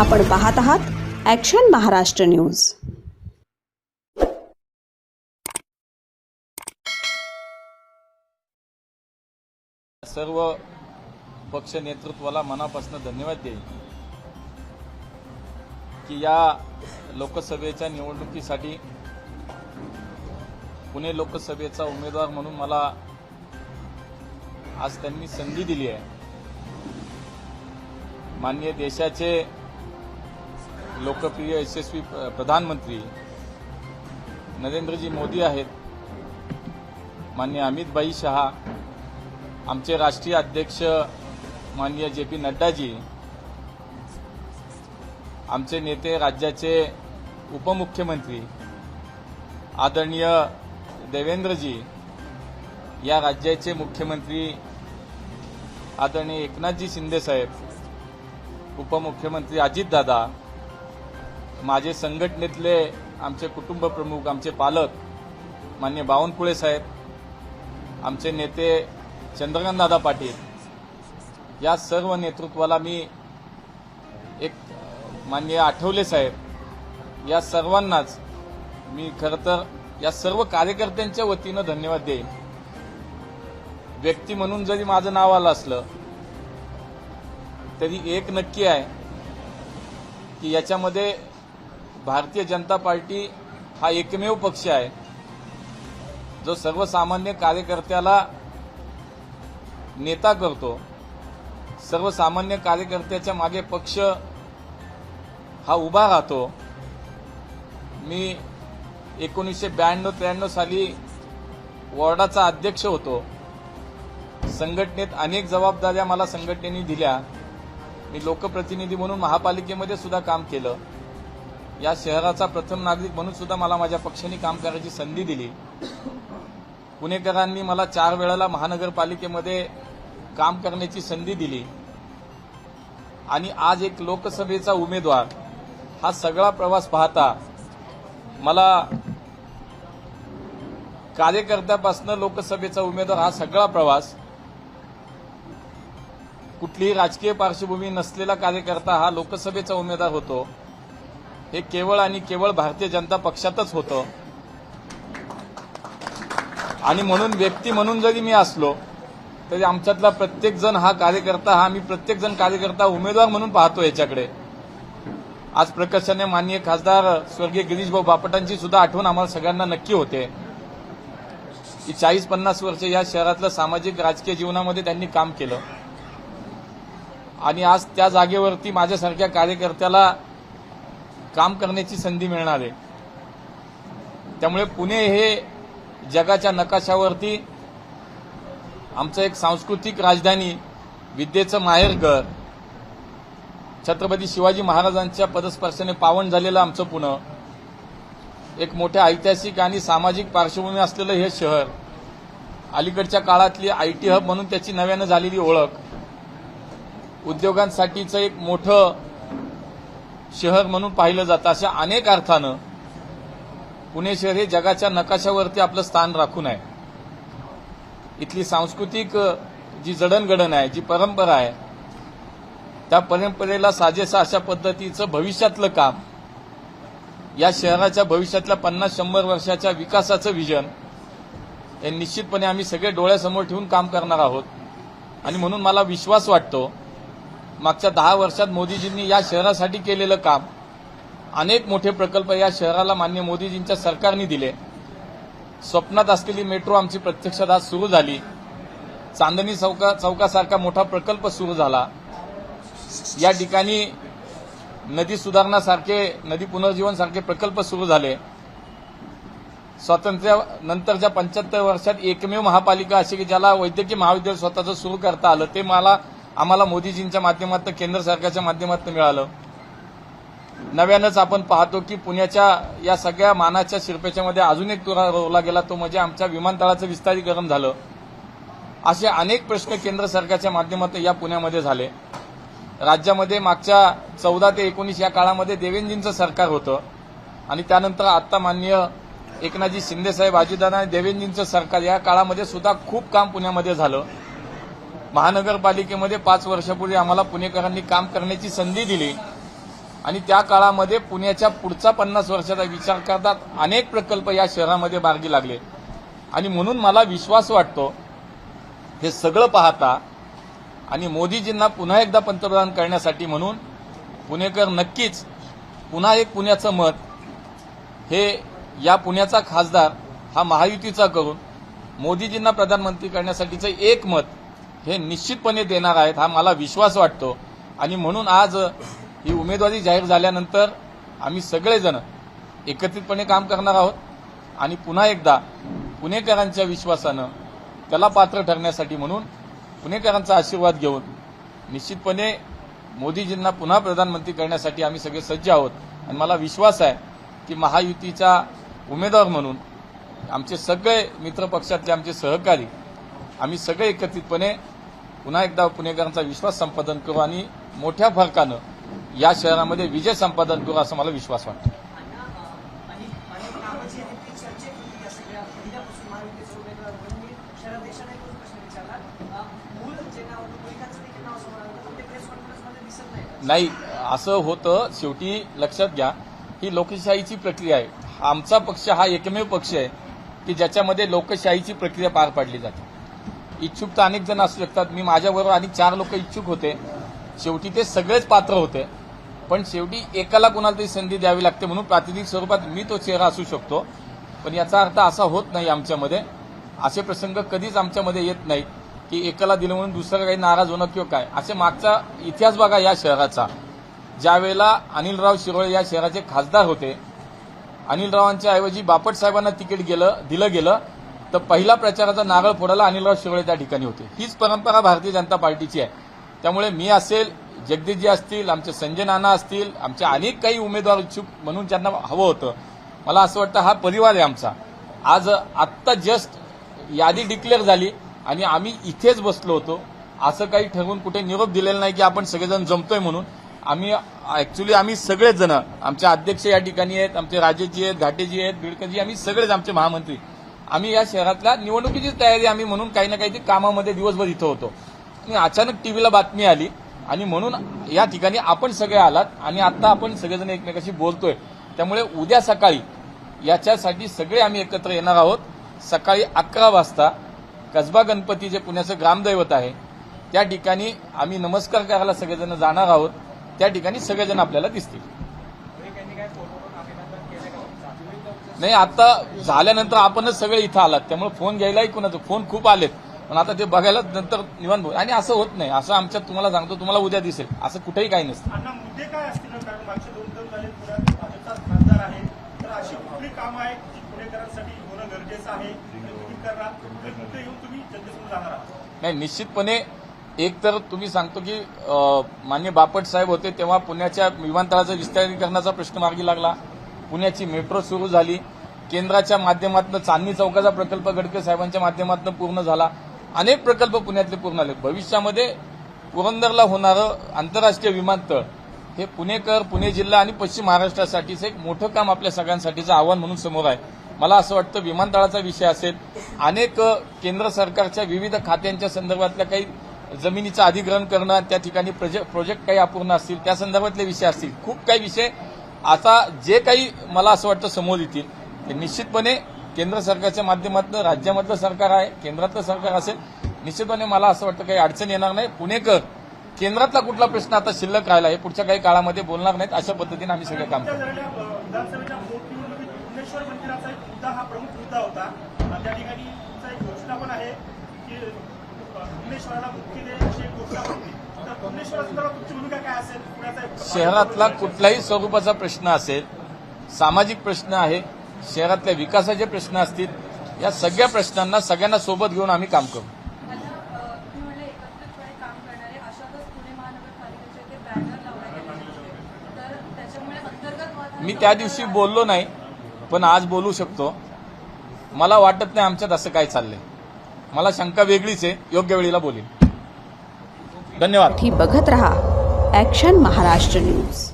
आपण पाहत आहात ॲक्शन महाराष्ट्र न्यूज सर्व पक्ष नेतृत्वाला मनापासून धन्यवाद देईल की या लोकसभेच्या निवडणुकीसाठी पुणे लोकसभेचा उमेदवार म्हणून मला आज त्यांनी संधी दिली आहे. माननीय देशाचे लोकप्रिय यशस्वी प्रधानमंत्री नरेंद्रजी मोदी आहेत. माननीय अमितबाई शहा आमचे राष्ट्रीय अध्यक्ष माननीय जे पी नड्डाजी आमचे नेते राज्याचे उपमुख्यमंत्री आदरणीय देवेंद्रजी या राज्याचे मुख्यमंत्री आदरणीय एकनाथजी शिंदेसाहेब उपमुख्यमंत्री अजितदादा माझे संघटनेतले आमचे कुटुंब प्रमुख आमचे पालक मान्य बावनकुळे साहेब आमचे नेते चंद्रकांतदादा पाटील या सर्व नेतृत्वाला मी एक मान्य आठवले साहेब या सर्वांनाच मी खरं तर या सर्व कार्यकर्त्यांच्या वतीनं धन्यवाद देईन. व्यक्ती म्हणून जरी माझं नाव आलं असलं तरी एक नक्की आहे की याच्यामध्ये भारतीय जनता पार्टी हा एकमेव पक्ष आहे जो सर्वसामान्य कार्यकर्त्याला नेता करतो. सर्वसामान्य कार्यकर्त्याच्या मागे पक्ष हा उभा राहतो. मी एकोणीसशे ब्याण्णव त्र्याण्णव साली वॉर्डाचा अध्यक्ष होतो. संघटनेत अनेक जबाबदाऱ्या मला संघटनेने दिल्या. मी लोकप्रतिनिधी म्हणून महापालिकेमध्ये सुद्धा काम केलं. या शहराचा प्रथम नागरिक म्हणून सुद्धा मला माझ्या पक्षाने काम करायची संधी दिली. पुणेकरांनी मला चार वेळेला महानगरपालिकेमध्ये काम करण्याची संधी दिली. आणि आज एक लोकसभेचा उमेदवार हा सगळा प्रवास पाहता मला कार्यकर्त्यापासून लोकसभेचा उमेदवार हा सगळा प्रवास कुठलीही राजकीय पार्श्वभूमी नसलेला कार्यकर्ता हा लोकसभेचा उमेदवार होतो. हे केवळ आणि केवळ भारतीय जनता पक्षातच होतं. आणि म्हणून व्यक्ती म्हणून जरी मी असलो तरी आमच्यातला प्रत्येक जण हा कार्यकर्ता हा मी प्रत्येक जण कार्यकर्ता उमेदवार म्हणून पाहतो याच्याकडे. आज प्रकर्षाने माननीय खासदार स्वर्गीय गिरीशभाऊ बापटांची सुद्धा आठवण आम्हाला सगळ्यांना नक्की होते. की चाळीस पन्नास वर्ष या शहरातलं सामाजिक राजकीय जीवनामध्ये त्यांनी काम केलं. आणि आज त्या जागेवरती माझ्यासारख्या कार्यकर्त्याला काम करण्याची संधी मिळणार आहे. त्यामुळे पुणे हे जगाच्या नकाशावरती आमचं एक सांस्कृतिक राजधानी विद्येचं माहेरघर छत्रपती शिवाजी महाराजांच्या पदस्पर्शाने पावन झालेलं आमचं पुणे एक मोठ्या ऐतिहासिक आणि सामाजिक पार्श्वभूमी असलेलं हे शहर अलीकडच्या काळातली आय टी हब म्हणून त्याची नव्यानं झालेली ओळख उद्योगांसाठीचं एक मोठं शहर म्हणून पाहिलं जातं अशा अनेक अर्थानं पुणे शहर हे जगाच्या नकाशावरती आपलं स्थान राखून आहे. इथली सांस्कृतिक जी जडणघडण आहे जी परंपरा आहे त्या परंपरेला साजेसा अशा पद्धतीचं भविष्यातलं काम या शहराच्या भविष्यातल्या पन्नास शंभर वर्षाच्या विकासाचं विजन हे निश्चितपणे आम्ही सगळे डोळ्यासमोर ठेवून काम करणार आहोत. आणि म्हणून मला विश्वास वाटतो मागच्या दहा वर्षात मोदीजींनी या शहरासाठी केलेलं काम अनेक मोठे प्रकल्प या शहराला मान्य मोदीजींच्या सरकारने दिले. स्वप्नात असलेली मेट्रो आमची प्रत्यक्षात आज सुरू झाली. चांदणी चौका चौकासारखा मोठा प्रकल्प सुरू झाला. या ठिकाणी नदी सुधारणासारखे नदी पुनर्जीवन सारखे प्रकल्प सुरू झाले. स्वातंत्र्यानंतरच्या पंच्याहत्तर वर्षात एकमेव महापालिका अशी की ज्याला वैद्यकीय महाविद्यालय स्वतःचं सुरू करता आलं ते मला आम्हाला मोदीजींच्या माध्यमातून केंद्र सरकारच्या माध्यमातून मिळालं. नव्यानंच आपण पाहतो की पुण्याच्या या सगळ्या मानाच्या शिरपेच्यामध्ये अजून एक तुरा रोवला गेला तो म्हणजे आमच्या विमानतळाचं विस्तारीकरण झालं. असे अनेक प्रश्न केंद्र सरकारच्या माध्यमातून या पुण्यामध्ये झाले. राज्यामध्ये मागच्या चौदा ते एकोणीस या काळामध्ये देवेंद्रजींचं सरकार होतं. आणि त्यानंतर आत्ता माननीय एकनाथजी शिंदेसाहेब अजितदादा आणि देवेंद्रजींचं सरकार या काळामध्ये सुद्धा खूप काम पुण्यामध्ये झालं. महानगरपालिकेमध्ये पाच वर्षापूर्वी आम्हाला पुणेकरांनी काम करण्याची संधी दिली. आणि त्या काळामध्ये पुण्याच्या पुढचा पन्नास वर्षाचा विचार करतात अनेक प्रकल्प या शहरामध्ये मार्गी लागले. आणि म्हणून मला विश्वास वाटतो हे सगळं पाहता आणि मोदीजींना पुन्हा एकदा पंतप्रधान करण्यासाठी म्हणून पुणेकर नक्कीच पुन्हा एक पुण्याचं मत हे या पुण्याचा खासदार हा महायुतीचा करून मोदीजींना प्रधानमंत्री करण्यासाठीचं एक मत हे निश्चितपणे देणार आहेत हा मला विश्वास वाटतो. आणि म्हणून आज ही उमेदवारी जाहीर झाल्यानंतर आम्ही सगळेजण एकत्रितपणे काम करणार आहोत. आणि पुन्हा एकदा पुणेकरांच्या विश्वासानं त्याला पात्र ठरण्यासाठी म्हणून पुणेकरांचा आशीर्वाद घेऊन निश्चितपणे मोदीजींना पुन्हा प्रधानमंत्री करण्यासाठी आम्ही सगळे सज्ज आहोत. आणि मला विश्वास आहे की महायुतीचा उमेदवार म्हणून आमचे सगळे मित्रपक्षातले आमचे सहकारी आम्ही सगळे एकत्रितपणे पुन्हा एकदा पुणेकरांचा विश्वास संपादन करू आणि मोठ्या फरकानं या शहरामध्ये विजय संपादन करू असा मला विश्वास वाटतो. नाही असं होतं शेवटी लक्षात घ्या ही लोकशाहीची प्रक्रिया आहे. आमचा पक्ष हा एकमेव पक्ष आहे की ज्याच्यामध्ये लोकशाहीची प्रक्रिया पार पाडली जाते. इच्छुक तर अनेक जण असू शकतात. मी माझ्याबरोबर आणि चार लोक इच्छुक होते. शेवटी ते सगळेच पात्र होते. पण शेवटी एकाला कोणाला तरी संधी द्यावी लागते म्हणून प्रातिनिधिक स्वरूपात मी तो चेहरा असू शकतो. पण याचा अर्थ असा होत नाही आमच्यामध्ये. असे प्रसंग कधीच आमच्यामध्ये येत नाहीत की एकाला दिलं म्हणून दुसरं काही नाराज होणं किंवा काय. असे मागचा इतिहास बघा या शहराचा. ज्यावेळेला अनिलराव शिरोळे या शहराचे खासदार होते अनिलरावांच्या ऐवजी बापट साहेबांना तिकीट गेलं दिलं गेलं तर पहिला प्रचाराचा नारळ फोडायला अनिलराव शिवळे त्या ठिकाणी होते. हीच परंपरा भारतीय जनता पार्टीची आहे. त्यामुळे मी असेल जगदीशजी असतील आमचे संजय नाना असतील आमचे अनेक काही उमेदवार इच्छुक म्हणून ज्यांना हवं होतं. मला असं वाटतं हा परिवार आहे आमचा. आज आत्ता जस्ट यादी डिक्लेअर झाली आणि आम्ही इथेच बसलो होतो. असं काही ठरवून कुठे निरोप दिलेला नाही की आपण सगळेजण जमतोय म्हणून. आम्ही ऍक्च्युली आम्ही सगळेच जण आमचे अध्यक्ष या ठिकाणी आहेत आमचे राजेजी आहेत घाटेजी आहेत बिडकरजी आम्ही सगळेच आमचे महामंत्री. आम्ही या शहरातल्या निवडणुकीची तयारी आम्ही म्हणून काही ना काही कामामध्ये दिवसभर इथं होतो. आणि अचानक टीव्हीला बातमी आली आणि म्हणून या ठिकाणी आपण सगळे आलात आणि आता आपण सगळेजण एकमेकाशी बोलतोय. त्यामुळे उद्या सकाळी याच्यासाठी सगळे आम्ही एकत्र येणार आहोत. सकाळी अकरा वाजता कसबा गणपती जे पुण्याचं ग्रामदैवत आहे त्या ठिकाणी आम्ही नमस्कार करायला सगळेजण जाणार आहोत. त्या ठिकाणी सगळेजण आपल्याला दिसतील. नाही आता झाल्यानंतर आपणच सगळे इथं आलात. त्यामुळे फोन घ्यायलाही कुणाचं फोन खूप आलेत. पण आता ते बघायला नंतर निवांत आणि असं होत नाही. असं आमच्यात तुम्हाला सांगतो तुम्हाला उद्या दिसेल. असं कुठेही काही नसतं. नाही निश्चितपणे एक तर तुम्ही सांगतो की मान्य बापट साहेब होते तेव्हा पुण्याच्या विमानतळाचं विस्तारीकरणाचा प्रश्न मार्गी लागला. पुण्याची मेट्रो सुरू झाली. केंद्राच्या माध्यमातून चांदणी चौकाचा प्रकल्प गडकरी साहेबांच्या माध्यमातून पूर्ण झाला. अनेक प्रकल्प पुण्यातले पूर्ण झाले. भविष्यामध्ये पुरंदरला होणारं आंतरराष्ट्रीय विमानतळ हे पुणेकर पुणे जिल्हा आणि पश्चिम महाराष्ट्रासाठीचं एक मोठं काम आपल्या सगळ्यांसाठीचं आव्हान म्हणून समोर आहे. मला असं वाटतं विमानतळाचा विषय असेल अनेक केंद्र सरकारच्या विविध खात्यांच्या संदर्भातल्या काही जमिनीचं अधिग्रहण करणं त्या ठिकाणी प्रोजेक्ट काही अपूर्ण असतील त्या संदर्भातले विषय असतील. खूप काही विषय आता जे काही मला असं वाटतं समोर येतील. ते निश्चितपणे केंद्र सरकारच्या माध्यमातून राज्यामधलं सरकार आहे केंद्रातलं सरकार असेल निश्चितपणे मला असं वाटतं काही अडचण येणार नाही. पुणेकर केंद्रातला कुठला प्रश्न आता शिल्लक राहिला हे पुढच्या काही काळामध्ये बोलणार नाहीत. अशा पद्धतीने आम्ही सगळं काम त्या करू झालेल्या अ, विधानसभेच्या पोटनिवडणुकीत भुवनेश्वर मंदिराचा एक मुद्दा प्रमुख मुद्दा होता. अ, त्या ठिकाणी तुमचा एक घोषणा पण आहे की अ, भुवनेश्वराला मुक्ती दे अशी एक घोषणा होती. तर भुवनेश्वर संदर्भात तुमची भूमिका काय असेल? पुण्याचा एक शहरातला कुठल्याही स्वरूपाचा प्रश्न असेल सामाजिक प्रश्न आहे शहरातल्या विकासाचे प्रश्न असतील या सगळ्या प्रश्नांना सगळ्यांना सोबत घेऊन आम्ही काम करू. मी त्या दिवशी बोललो नाही पण आज बोलू शकतो. मला वाटत नाही आमच्यात असं काय चाललंय. मला शंका वेगळीच आहे योग्य वेळेला बोलीन. धन्यवाद. बघत रहा ॲक्शन महाराष्ट्र न्यूज